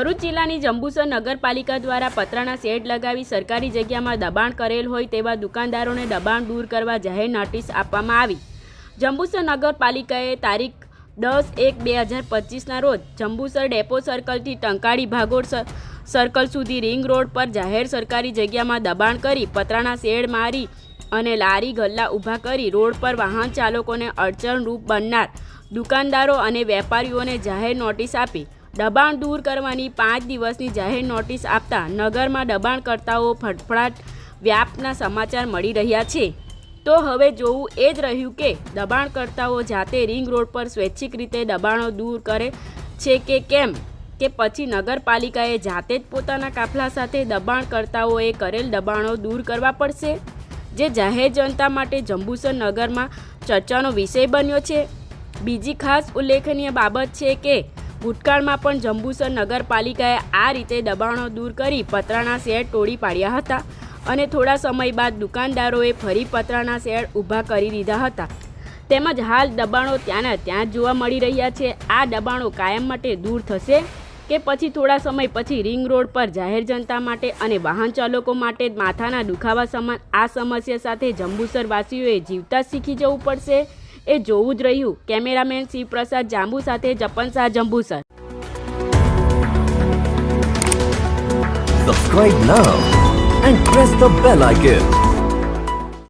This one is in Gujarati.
ભરૂચ જિલ્લાની જંબુસર નગરપાલિકા દ્વારા પતરાના શેડ લગાવી સરકારી જગ્યામાં દબાણ કરેલ હોય તેવા દુકાનદારોને દબાણ દૂર કરવા જાહેર નોટિસ આપવામાં આવી. જંબુસર નગરપાલિકાએ તારીખ દસ એક બે હજાર પચીસના રોજ જંબુસર ડેપો સર્કલથી ટંકાળી ભાગોળ સર્કલ સુધી રિંગ રોડ પર જાહેર સરકારી જગ્યામાં દબાણ કરી પતરાના શેડ મારી અને લારી ગલ્લા ઊભા કરી રોડ પર વાહન ચાલકોને અડચણરૂપ બનનાર દુકાનદારો અને વેપારીઓને જાહેર નોટિસ આપી. દબાણ દૂર કરવાની પાંચ દિવસની જાહેર નોટિસ આપતા નગરમાં દબાણકર્તાઓ ફટફડાટ વ્યાપના સમાચાર મળી રહ્યા છે. તો હવે જોવું એ જ રહ્યું કે દબાણકર્તાઓ જાતે રિંગ રોડ પર સ્વૈચ્છિક રીતે દબાણો દૂર કરે છે કે કેમ? કે પછી નગરપાલિકાએ જાતે જ પોતાના કાફલા સાથે દબાણકર્તાઓએ કરેલ દબાણો દૂર કરવા પડશે? જે જાહેર જનતા માટે જંબુસર નગરમાં ચર્ચાનો વિષય બન્યો છે. બીજી ખાસ ઉલ્લેખનીય બાબત છે કે ભૂતકાળમાં પણ જંબુસર નગરપાલિકાએ આ રીતે દબાણો દૂર કરી પતરાના શેર તોડી પાડ્યા હતા અને થોડા સમય બાદ દુકાનદારોએ ફરી પતરાના શેર ઊભા કરી દીધા હતા. તેમજ હાલ દબાણો ત્યાંના ત્યાં જ જોવા મળી રહ્યા છે. આ દબાણો કાયમ માટે દૂર થશે કે પછી થોડા સમય પછી રિંગ રોડ પર જાહેર જનતા માટે અને વાહન ચાલકો માટે માથાના દુખાવા સમાન આ સમસ્યા સાથે જંબુસરવાસીઓએ જીવતા શીખી જવું પડશે. એ જોવું જ રહ્યું કેમેરામેન શિવપ્રસાદ જાંબુ સાથે જપન Shah Jambusar Subscribe now and press the bell icon.